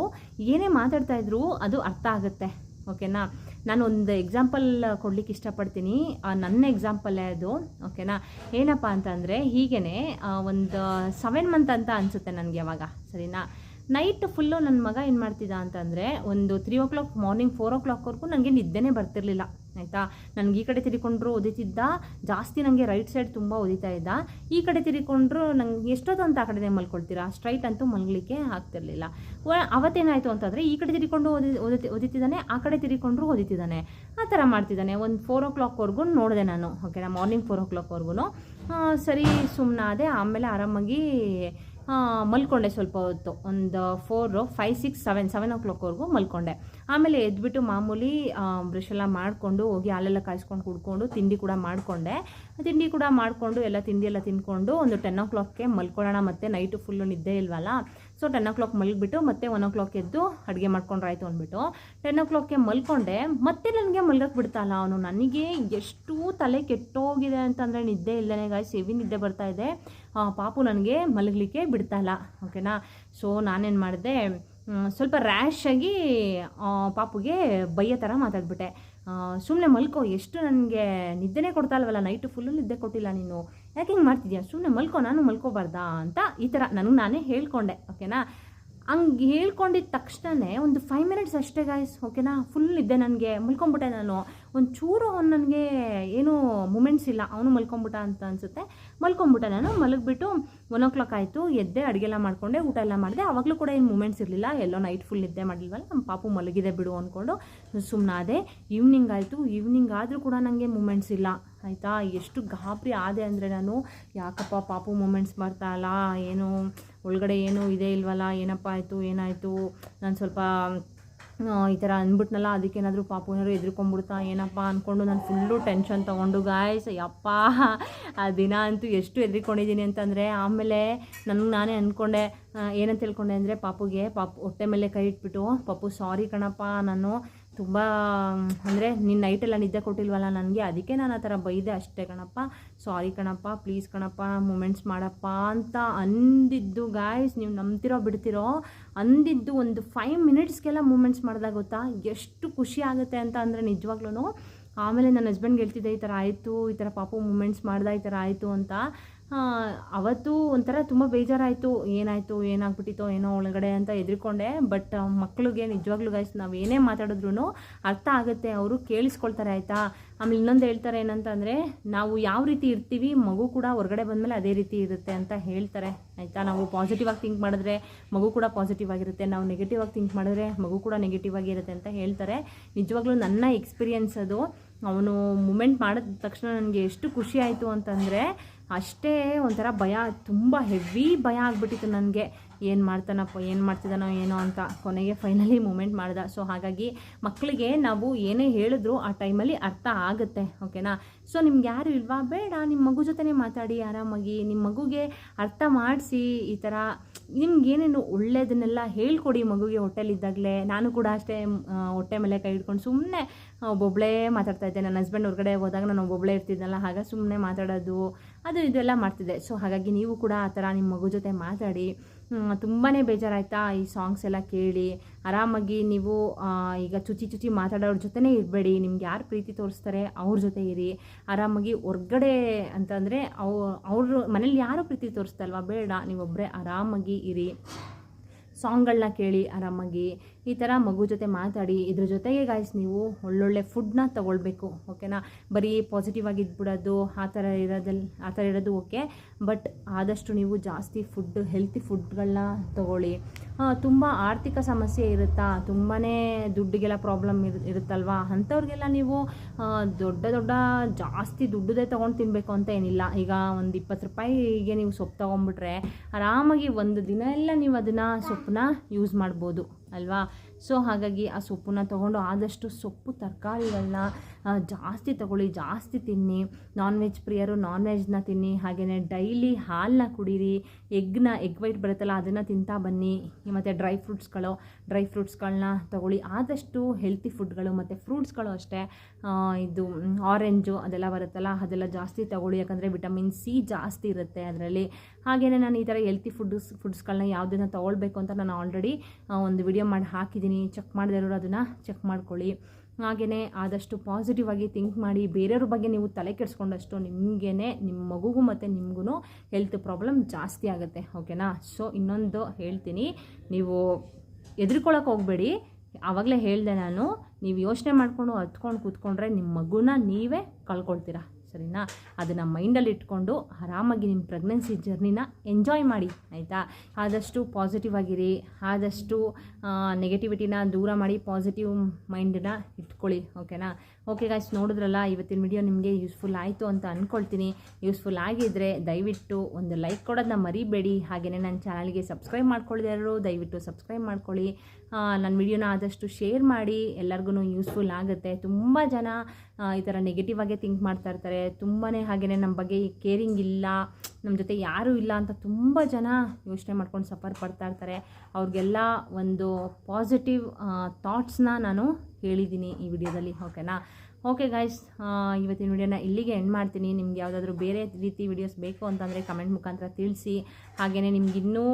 ಏನೇ ಮಾತಾಡ್ತಾ ಇದ್ರು ಅದು ಅರ್ಥ ಆಗುತ್ತೆ ಓಕೆನಾ ನಾನು ಒಂದು ಎಕ್ಸಾಂಪಲ್ ಕೊಡ್ಲಿಕ್ಕೆ ಇಷ್ಟಪಡ್ತೀನಿ. ನನ್ನ ಎಕ್ಸಾಂಪಲ್ಲೇ ಅದು ಓಕೆನಾ ಏನಪ್ಪ ಅಂತಂದರೆ ಹೀಗೇ ಒಂದು ಸೆವೆನ್ ಮಂತ್ ಅಂತ ಅನಿಸುತ್ತೆ ನನಗೆ ಯಾವಾಗ, ಸರಿನಾ? ನೈಟ್ ಫುಲ್ಲು ನನ್ನ ಮಗ ಏನು ಮಾಡ್ತಿದ್ದ ಅಂತಂದರೆ ಒಂದು three o'clock morning four ಓ ಕ್ಲಾಕ್ವರೆಗೂ ನನಗೆ ನಿದ್ದೆನೇ ಬರ್ತಿರಲಿಲ್ಲ, ಆಯಿತಾ? ನನಗೆ ಈ ಕಡೆ ತಿರ್ಕೊಂಡ್ರು ಓದಿತಿದ್ದ, ಜಾಸ್ತಿ ನನಗೆ ರೈಟ್ ಸೈಡ್ ತುಂಬ ಒದಿತಾ ಇದ್ದ. ಈ ಕಡೆ ತಿರ್ಕೊಂಡ್ರು ನಂಗೆ ಎಷ್ಟೊತ್ತು ಅಂತ ಆ ಕಡೆ ಮಲ್ಕೊಳ್ತೀರಾ? ಸ್ಟ್ರೈಟ್ ಅಂತೂ ಮಲಗಲಿಕ್ಕೆ ಆಗ್ತಿರಲಿಲ್ಲ. ಅವತ್ತೇನಾಯಿತು ಅಂತಂದರೆ ಈ ಕಡೆ ತಿರ್ಕೊಂಡು ಓದಿ ಓದಿ, ಓದಿತಿದ್ದಾನೆ, ಆ ಕಡೆ ತಿರ್ಕೊಂಡ್ರು ಓದಿತಿದ್ದಾನೆ. ಆ ಥರ ಮಾಡ್ತಿದ್ದಾನೆ. ಒಂದು ಫೋರ್ ಓ ಕ್ಲಾಕ್ವರೆಗೂ ನೋಡಿದೆ ನಾನು ಓಕೆನಾ ಮಾರ್ನಿಂಗ್ ಫೋರ್ ಓ ಕ್ಲಾಕ್ವರೆಗೂ ಸರಿ ಸುಮ್ಮನಾದೆ ಆಮೇಲೆ ಆರಾಮಾಗಿ ಮಲ್ಕೊಂಡೆ ಸ್ವಲ್ಪ ಹೊತ್ತು. ಒಂದು four five six seven seven ಓ ಕ್ಲಾಕ್ವರೆಗೂ ಮಲ್ಕೊಂಡೆ. ಆಮೇಲೆ ಎದ್ಬಿಟ್ಟು ಮಾಮೂಲಿ ಬ್ರಷ್ ಎಲ್ಲ ಮಾಡಿಕೊಂಡು ಹೋಗಿ ಹಾಲೆಲ್ಲ ಕಾಯಿಸ್ಕೊಂಡು ಕುಡ್ಕೊಂಡು ತಿಂಡಿ ಕೂಡ ಮಾಡಿಕೊಂಡೆ. ತಿಂಡಿ ಕೂಡ ಮಾಡಿಕೊಂಡು ಎಲ್ಲ ತಿಂಡಿ ಎಲ್ಲ ತಿಂದ್ಕೊಂಡು ಒಂದು ಟೆನ್ ಓ ಕ್ಲಾಕ್ಗೆ ಮಲ್ಕೊಳ್ಳೋಣ ಮತ್ತೆ ನೈಟು ಫುಲ್ಲು ನಿದ್ದೆ ಇಲ್ವಲ್ಲ? ಸೊ ಟೆನ್ ಓ ಕ್ಲಾಕ್ ಮಲಗಿಬಿಟ್ಟು ಮತ್ತೆ ಒನ್ ಓ ಕ್ಲಾಕ್ ಎದ್ದು ಅಡುಗೆ ಮಾಡ್ಕೊಂಡ್ರಾಯ್ತು ಅಂದ್ಬಿಟ್ಟು ಟೆನ್ ಓ ಕ್ಲಾಕ್ಗೆ ಮಲ್ಕೊಂಡೆ. ಮತ್ತೆ ನನಗೆ ಮಲ್ಗಕ್ಕೆ ಬಿಡ್ತಾಲ್ಲ ಅವನು. ನನಗೆ ಎಷ್ಟು ತಲೆ ಕೆಟ್ಟೋಗಿದೆ ಅಂತಂದರೆ ನಿದ್ದೆ ಇಲ್ಲದೇ ಗಾಯ್ಸ್ ಹೆವಿ ನಿದ್ದೆ ಬರ್ತಾ ಇದೆ. ಪಾಪು ನನಗೆ ಮಲಗಲಿಕ್ಕೆ ಬಿಡ್ತಾ ಇಲ್ಲ ಓಕೆನಾ ಸೊ ನಾನೇನು ಮಾಡಿದೆ ಸ್ವಲ್ಪ ರ್ಯಾಶಾಗಿ ಪಾಪುಗೆ ಬೈಯೋ ಥರ ಮಾತಾಡ್ಬಿಟ್ಟೆ. ಸುಮ್ಮನೆ ಮಲ್ಕೋ. ಎಷ್ಟು ನನಗೆ ನಿದ್ದೆನೇ ಕೊಡ್ತಾ ಇಲ್ವಲ್ಲ ನೈಟು ಫುಲ್ಲು ನಿದ್ದೆ ಕೊಟ್ಟಿಲ್ಲ ನೀನು. ಯಾಕೆ ಹಿಂಗೆ ಮಾಡ್ತಿದ್ಯಾ? ಸುಮ್ಮನೆ ಮಲ್ಕೋ ನಾನು ಮಲ್ಕೋಬಾರ್ದಾ ಅಂತ ಈ ಥರ ನನಗೆ ನಾನೇ ಹೇಳ್ಕೊಂಡೆ ಓಕೆನಾ ಹಂಗೆ ಹೇಳ್ಕೊಂಡಿದ್ದ ತಕ್ಷಣವೇ ಒಂದು ಫೈವ್ ಮಿನಿಟ್ಸ್ ಅಷ್ಟೇ ಗಾಯ್ಸ್ ಓಕೆನಾ ಫುಲ್ ಇದ್ದೆ ನನಗೆ. ಮಲ್ಕೊಂಬಿಟ್ಟೆ ನಾನು. ಒಂದು ಚೂರು ಅವ್ನು ನನಗೆ ಏನೂ ಮೂಮೆಂಟ್ಸ್ ಇಲ್ಲ. ಅವನು ಮಲ್ಕೊಂಬಿಟ್ಟ ಅಂತ ಅನಿಸುತ್ತೆ. ಮಲ್ಕೊಂಬಿಟ್ಟೆ ನಾನು. ಮಲಗಿಬಿಟ್ಟು ಒನ್ ಓ ಕ್ಲಾಕ್ ಆಯಿತು. ಎದ್ದೆ ಅಡುಗೆ ಎಲ್ಲ ಮಾಡಿಕೊಂಡೆ, ಊಟ ಎಲ್ಲ ಮಾಡಿದೆ. ಆವಾಗಲೂ ಕೂಡ ಏನು ಮೂಮೆಂಟ್ಸ್ ಇರಲಿಲ್ಲ. ಎಲ್ಲೋ ನೈಟ್ ಫುಲ್ ನಿದ್ದೆ ಮಾಡಿಲ್ವಲ್ಲ ನಮ್ಮ ಪಾಪು ಮಲಗಿದೆ ಬಿಡು ಅಂದ್ಕೊಂಡು ಸುಮ್ಮನಾದೆ ಈವ್ನಿಂಗ್ ಆಯಿತು. ಈವ್ನಿಂಗ್ ಆದರೂ ಕೂಡ ನನಗೆ ಮೂಮೆಂಟ್ಸ್ ಇಲ್ಲ. ಆಯಿತಾ? ಎಷ್ಟು ಗಾಬರಿ ಆದೆ ಅಂದರೆ ನಾನು. ಯಾಕಪ್ಪ ಪಾಪು ಮೂಮೆಂಟ್ಸ್ ಬರ್ತಾ ಇಲ್ಲ? ಏನು? ಒಳಗಡೆ ಏನು ಇದೆ ಇಲ್ವಲ್ಲ, ಏನಪ್ಪ ಆಯಿತು, ಏನಾಯಿತು, ನಾನು ಸ್ವಲ್ಪ ಈ ಥರ ಅಂದ್ಬಿಟ್ನಲ್ಲ ಅದಕ್ಕೇನಾದರೂ ಪಾಪು ಏನಾದ್ರು ಎದ್ರುಕೊಂಡ್ಬಿಡ್ತಾ ಏನಪ್ಪ ಅಂದ್ಕೊಂಡು ನಾನು ಫುಲ್ಲು ಟೆನ್ಷನ್ ತೊಗೊಂಡು ಗಾಯ್ಸ್ ಯಪ್ಪ ಆ ದಿನ ಅಂತೂ ಎಷ್ಟು ಎದ್ರಿಕೊಂಡಿದ್ದೀನಿ ಅಂತಂದರೆ, ಆಮೇಲೆ ನನಗೆ ನಾನೇ ಅಂದ್ಕೊಂಡೆ ಏನಂತ ತಿಳ್ಕೊಂಡೆ ಅಂದರೆ ಪಾಪುಗೆ ಪಾಪು ಹೊಟ್ಟೆ ಮೇಲೆ ಕೈ ಇಟ್ಬಿಟ್ಟು, ಪಾಪು ಸಾರಿ ಕಣಪ್ಪ, ನಾನು ತುಂಬ, ಅಂದರೆ ನೀನು ನೈಟೆಲ್ಲ ನಿದ್ದೆ ಕೊಟ್ಟಿಲ್ವಲ್ಲ ನನಗೆ, ಅದಕ್ಕೆ ನಾನು ಆ ಥರ ಬೈದೆ ಅಷ್ಟೇ ಕಣಪ್ಪ. ಸಾರಿ ಕಣಪ್ಪ ಪ್ಲೀಸ್ ಕಣಪ್ಪ ಮೂಮೆಂಟ್ಸ್ ಮಾಡಪ್ಪ ಅಂತ ಅಂದಿದ್ದು ಗಾಯ್ಸ್ ನೀವು ನಂಬ್ತಿರೋ ಬಿಡ್ತಿರೋ, ಅಂದಿದ್ದು ಒಂದು ಫೈವ್ ಮಿನಿಟ್ಸ್ಗೆಲ್ಲ ಮೂಮೆಂಟ್ಸ್ ಮಾಡಿದಾಗ ಗೊತ್ತಾ, ಎಷ್ಟು ಖುಷಿ ಆಗುತ್ತೆ ಅಂತ ಅಂದರೆ ನಿಜವಾಗ್ಲೂ ಆಮೇಲೆ ನನ್ನ ಹಸ್ಬೆಂಡ್ಗೆ ಹೇಳ್ತಿದ್ದೆ, ಈ ಥರ ಆಯಿತು, ಈ ಥರ ಪಾಪು ಮೂಮೆಂಟ್ಸ್ ಮಾಡ್ದೆ, ಈ ಥರ ಆಯಿತು ಅಂತ. ಅವತ್ತು ಒಂಥರ ತುಂಬ ಬೇಜಾರಾಯಿತು. ಏನಾಯಿತು, ಏನಾಗ್ಬಿಟ್ಟಿತ್ತೋ ಏನೋ ಒಳಗಡೆ ಅಂತ ಎದ್ರಿಕೊಂಡೆ. ಬಟ್ ಮಕ್ಳಿಗೆ ನಿಜವಾಗ್ಲೂ ಗೈಸ್ ನಾವು ಏನೇ ಮಾತಾಡಿದ್ರು ಅರ್ಥ ಆಗುತ್ತೆ. ಅವರು ಕೇಳಿಸ್ಕೊಳ್ತಾರೆ ಆಯಿತಾ? ಆಮೇಲೆ ಇನ್ನೊಂದು ಹೇಳ್ತಾರೆ ಏನಂತಂದರೆ, ನಾವು ಯಾವ ರೀತಿ ಇರ್ತೀವಿ, ಮಗು ಕೂಡ ಹೊರಗಡೆ ಬಂದಮೇಲೆ ಅದೇ ರೀತಿ ಇರುತ್ತೆ ಅಂತ ಹೇಳ್ತಾರೆ. ಆಯಿತಾ? ನಾವು ಪಾಸಿಟಿವ್ ಆಗಿ ಥಿಂಕ್ ಮಾಡಿದ್ರೆ ಮಗು ಕೂಡ ಪಾಸಿಟಿವ್ ಆಗಿರುತ್ತೆ. ನಾವು ನೆಗೆಟಿವ್ ಆಗಿ ಥಿಂಕ್ ಮಾಡಿದ್ರೆ ಮಗು ಕೂಡ ನೆಗೆಟಿವ್ ಆಗಿರುತ್ತೆ ಅಂತ ಹೇಳ್ತಾರೆ. ನಿಜವಾಗ್ಲೂ ನನ್ನ ಎಕ್ಸ್ಪೀರಿಯನ್ಸ್ ಅದು. ಅವನು ಮೂಮೆಂಟ್ ಮಾಡಿದ ತಕ್ಷಣ ನನಗೆ ಎಷ್ಟು ಖುಷಿ ಆಯಿತು ಅಂತಂದರೆ ಅಷ್ಟೇ ಒಂಥರ ಭಯ, ತುಂಬ ಹೆವಿ ಭಯ ಆಗಿಬಿಟ್ಟಿತ್ತು ನನಗೆ. ಏನು ಮಾಡ್ತಾನಪ್ಪ, ಏನು ಮಾಡ್ತಿದ್ದಾನೋ ಏನೋ ಅಂತ ಕೊನೆಗೆ ಫೈನಲಿ ಮೂಮೆಂಟ್ ಮಾಡ್ದ. ಸೊ ಹಾಗಾಗಿ ಮಕ್ಕಳಿಗೆ ನಾವು ಏನೇ ಹೇಳಿದ್ರು ಆ ಟೈಮಲ್ಲಿ ಅರ್ಥ ಆಗುತ್ತೆ ಓಕೆನಾ ಸೊ ನಿಮ್ಗೆ ಯಾರು ಇಲ್ವಾ? ಬೇಡ ನಿಮ್ಮ ಮಗು ಜೊತೆನೇ ಮಾತಾಡಿ ಆರಾಮಾಗಿ. ನಿಮ್ಮ ಮಗುಗೆ ಅರ್ಥ ಮಾಡಿಸಿ ಈ ಥರ ನಿಮ್ಗೇನೇನು ಒಳ್ಳೇದನ್ನೆಲ್ಲ ಹೇಳ್ಕೊಡಿ ಮಗುಗೆ ಹೊಟ್ಟೆಲಿದ್ದಾಗಲೇ ನಾನು ಕೂಡ ಅಷ್ಟೇ ಹೊಟ್ಟೆ ಮೇಲೆ ಕೈ ಹಿಡ್ಕೊಂಡು ಸುಮ್ಮನೆ ಒಬ್ಬೊಬ್ಬಳೇ ಮಾತಾಡ್ತಾ ಇದ್ದೆ. ನನ್ನ ಹಸ್ಬೆಂಡ್ ಹೊರಗಡೆ ಹೋದಾಗ ನಾನು ಒಬ್ಬೊಬ್ಬಳೇ ಇರ್ತಿದ್ದೆನಲ್ಲ ಹಾಗೆ ಸುಮ್ಮನೆ ಮಾತಾಡೋದು. ಅದು ಇದೆಲ್ಲ ಮಾಡ್ತಿದೆ ಸೊ ಹಾಗಾಗಿ ನೀವು ಕೂಡ ಆ ಥರ ನಿಮ್ಮ ಮಗು ಜೊತೆ ಮಾತಾಡಿ ತುಂಬಾ ಬೇಜಾರಾಯ್ತಾ ಈ ಸಾಂಗ್ಸ್ ಎಲ್ಲ ಕೇಳಿ. ಆರಾಮಾಗಿ ನೀವು ಈಗ ಚುಚಿ ಚುಚಿ ಮಾತಾಡೋರ ಜೊತೆನೇ ಇರಬೇಡಿ. ನಿಮ್ಗೆ ಯಾರು ಪ್ರೀತಿ ತೋರಿಸ್ತಾರೆ ಅವ್ರ ಜೊತೆ ಇರಿ. ಆರಾಮಾಗಿ ಹೊರ್ಗಡೆ ಅಂತಂದರೆ ಅವ್, ಅವರು ಮನೇಲಿ ಯಾರು ಪ್ರೀತಿ ತೋರಿಸ್ತಲ್ವಾ ಬೇಡ ನೀವೊಬ್ಬರೇ ಆರಾಮಾಗಿ ಇರಿ. ಸಾಂಗ್ಗಳನ್ನ ಕೇಳಿ ಆರಾಮಾಗಿ ಈ ಥರ ಮಗು ಜೊತೆ ಮಾತಾಡಿ, ಇದ್ರ ಜೊತೆಗೆ ಗಾಯ್ಸ್ ನೀವು ಒಳ್ಳೊಳ್ಳೆ ಫುಡ್ನ ತೊಗೊಳ್ಬೇಕು ಓಕೆನಾ ಬರೀ ಪಾಸಿಟಿವ್ ಆಗಿ ಇದ್ಬಿಡೋದು, ಆ ಥರ ಇರೋದಲ್ಲಿ ಆ ಥರ ಇರೋದು ಓಕೆ ಬಟ್ ಆದಷ್ಟು ನೀವು ಜಾಸ್ತಿ ಫುಡ್ ಹೆಲ್ತಿ ಫುಡ್ಗಳನ್ನ ತೊಗೊಳ್ಳಿ. ತುಂಬ ಆರ್ಥಿಕ ಸಮಸ್ಯೆ ಇರುತ್ತಾ? ತುಂಬಾ ದುಡ್ಡಿಗೆಲ್ಲ ಪ್ರಾಬ್ಲಮ್ ಇರು, ಇರುತ್ತಲ್ವಾ? ಅಂಥವ್ರಿಗೆಲ್ಲ ನೀವು ದೊಡ್ಡ ದೊಡ್ಡ ಜಾಸ್ತಿ ದುಡ್ಡದೇ ತೊಗೊಂಡು ತಿನ್ನಬೇಕು ಅಂತ ಏನಿಲ್ಲ. ಈಗ ಒಂದು ಇಪ್ಪತ್ತು ರೂಪಾಯಿಗೆ ನೀವು ಸೊಪ್ಪು ತೊಗೊಂಡ್ಬಿಟ್ರೆ, ಆರಾಮಾಗಿ ಒಂದು ದಿನ ಎಲ್ಲ ನೀವು ಅದನ್ನು ಸೊಪ್ಪನ್ನ ಯೂಸ್ ಮಾಡ್ಬೋದು. ಅಲ್ವಾ? ಸೊ ಹಾಗಾಗಿ ಆ ಸೊಪ್ಪನ್ನ ತೊಗೊಂಡು ಆದಷ್ಟು ಸೊಪ್ಪು ತರಕಾರಿಗಳನ್ನ ಜಾಸ್ತಿ ತಗೊಳ್ಳಿ, ಜಾಸ್ತಿ ತಿನ್ನಿ. ನಾನ್ ವೆಜ್ ಪ್ರಿಯರು ನಾನ್ ವೆಜ್ನ ತಿನ್ನಿ. ಹಾಗೆಯೇ ಡೈಲಿ ಹಾಲನ್ನ ಕುಡೀರಿ. ಎಗ್ನ ಎಗ್ ವೈಟ್ ಬರುತ್ತಲ್ಲ, ಅದನ್ನು ತಿಂತಾ ಬನ್ನಿ. ಮತ್ತು ಡ್ರೈ ಫ್ರೂಟ್ಸ್ಗಳು ಡ್ರೈ ಫ್ರೂಟ್ಸ್ಗಳನ್ನ ತಗೊಳ್ಳಿ. ಆದಷ್ಟು ಹೆಲ್ತಿ ಫುಡ್ಗಳು ಮತ್ತು ಫ್ರೂಟ್ಸ್ಗಳು ಅಷ್ಟೇ. ಇದು ಆರೆಂಜು ಅದೆಲ್ಲ ಬರುತ್ತಲ್ಲ, ಅದೆಲ್ಲ ಜಾಸ್ತಿ ತಗೊಳ್ಳಿ. ಯಾಕಂದರೆ ವಿಟಮಿನ್ ಸಿ ಜಾಸ್ತಿ ಇರುತ್ತೆ ಅದರಲ್ಲಿ. ಹಾಗೆಯೇ ನಾನು ಈ ಥರ ಹೆಲ್ತಿ ಫುಡ್ಸ್ ಫುಡ್ಸ್ಗಳನ್ನ ಯಾವುದನ್ನು ತೊಗೊಳ್ಬೇಕು ಅಂತ ನಾನು ಆಲ್ರೆಡಿ ಒಂದು ವಿಡಿಯೋ ಮಾಡಿ ಹಾಕಿದ್ದೀನಿ. ಚೆಕ್ ಮಾಡದೇ ಇರೋರು ಅದನ್ನು ಚೆಕ್ ಮಾಡ್ಕೊಳ್ಳಿ. ಹಾಗೆಯೇ ಆದಷ್ಟು ಪಾಸಿಟಿವ್ ಆಗಿ ಥಿಂಕ್ ಮಾಡಿ ಬೇರೆಯವ್ರ ಬಗ್ಗೆ ನೀವು ತಲೆ ಕೆಡಿಸ್ಕೊಂಡಷ್ಟು ನಿಮಗೇ ನಿಮ್ಮ ಮಗುಗೂ ಮತ್ತು ನಿಮಗೂ ಹೆಲ್ತ್ ಪ್ರಾಬ್ಲಮ್ ಜಾಸ್ತಿ ಆಗುತ್ತೆ ಓಕೆನಾ ಸೊ ಇನ್ನೊಂದು ಹೇಳ್ತೀನಿ. ನೀವು ಹೆದರ್ಕೊಳಕ್ಕೆ ಹೋಗಬೇಡಿ. ಆವಾಗಲೇ ಹೇಳಿದೆ ನಾನು, ನೀವು ಯೋಚನೆ ಮಾಡಿಕೊಂಡು ಹತ್ಕೊಂಡು ಕೂತ್ಕೊಂಡ್ರೆ ನಿಮ್ಮ ಮಗುನ ನೀವೇ ಕಳ್ಕೊಳ್ತೀರಾ. ಸರಿನಾ? ಅದನ್ನು ಮೈಂಡಲ್ಲಿ ಇಟ್ಕೊಂಡು ಆರಾಮಾಗಿ ನಿಮ್ಮ ಪ್ರೆಗ್ನೆನ್ಸಿ ಜರ್ನಿನ ಎಂಜಾಯ್ ಮಾಡಿ, ಆಯಿತಾ? ಆದಷ್ಟು ಪಾಸಿಟಿವ್ ಆಗಿರಿ, ಆದಷ್ಟು ನೆಗೆಟಿವಿಟಿನ ದೂರ ಮಾಡಿ ಪಾಸಿಟಿವ್ ಮೈಂಡನ್ನ ಇಟ್ಕೊಳ್ಳಿ ಓಕೆನಾ ಓಕೆ ಗಾಯ್ಸ್ ನೋಡಿದ್ರಲ್ಲ, ಇವತ್ತಿನ ವಿಡಿಯೋ ನಿಮಗೆ ಯೂಸ್ಫುಲ್ ಆಯಿತು ಅಂತ ಅಂದ್ಕೊಳ್ತೀನಿ ಯೂಸ್ಫುಲ್ ಆಗಿದ್ದರೆ ದಯವಿಟ್ಟು ಒಂದು ಲೈಕ್ ಕೊಡೋದನ್ನ ಮರಿಬೇಡಿ. ಹಾಗೆಯೇ ನನ್ನ ಚಾನಲ್ಗೆ ಸಬ್ಸ್ಕ್ರೈಬ್ ಮಾಡ್ಕೊಳ್ಳಿದಾರು ದಯವಿಟ್ಟು ಸಬ್ಸ್ಕ್ರೈಬ್ ಮಾಡ್ಕೊಳ್ಳಿ. ನನ್ನ ವಿಡಿಯೋನ ಆದಷ್ಟು ಶೇರ್ ಮಾಡಿ ಎಲ್ಲರಿಗೂ ಯೂಸ್ಫುಲ್ ಆಗುತ್ತೆ. ತುಂಬ ಜನ ಈ ಥರ ನೆಗೆಟಿವ್ ಆಗೇ ಥಿಂಕ್ ಮಾಡ್ತಾ ಇರ್ತಾರೆ. ತುಂಬಾ ಹಾಗೆಯೇ ನಮ್ಮ ಬಗ್ಗೆ ಕೇರಿಂಗ್ ಇಲ್ಲ ನಮ್ಮ ಜೊತೆ ಯಾರೂ ಇಲ್ಲ ಅಂತ ತುಂಬ ಜನ ಯೋಚನೆ ಮಾಡ್ಕೊಂಡು ಸಫರ್ ಪಡ್ತಾ ಇರ್ತಾರೆ. ಅವ್ರಿಗೆಲ್ಲ ಒಂದು ಪಾಸಿಟಿವ್ ಥಾಟ್ಸ್ನ ನಾನು ಹೇಳಿದ್ದೀನಿ ಈ ವಿಡಿಯೋದಲ್ಲಿ ಓಕೆನಾ ಓಕೆ ಗಾಯ್ಸ್ ಇವತ್ತಿನ ವಿಡಿಯೋನ ಇಲ್ಲಿಗೆ ಎಂಡ್ ಮಾಡ್ತೀನಿ. ನಿಮ್ಗೆ ಯಾವುದಾದ್ರೂ ಬೇರೆ ರೀತಿ ವಿಡಿಯೋಸ್ ಬೇಕು ಅಂತಂದರೆ ಕಮೆಂಟ್ ಮುಖಾಂತರ ತಿಳಿಸಿ. ಹಾಗೆಯೇ ನಿಮ್ಗೆ ಇನ್ನೂ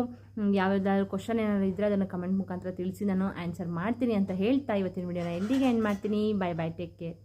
ಯಾವ್ದಾದ್ರು ಕ್ವಶನ್ ಏನಾದ್ರು ಇದ್ದರೆ ಅದನ್ನು ಕಮೆಂಟ್ ಮುಖಾಂತರ ತಿಳಿಸಿ ನಾನು ಆನ್ಸರ್ ಮಾಡ್ತೀನಿ ಅಂತ ಹೇಳ್ತಾ ಇವತ್ತಿನ ವಿಡಿಯೋನ ಇಲ್ಲಿಗೆ ಎಂಡ್ ಮಾಡ್ತೀನಿ. Bye bye take care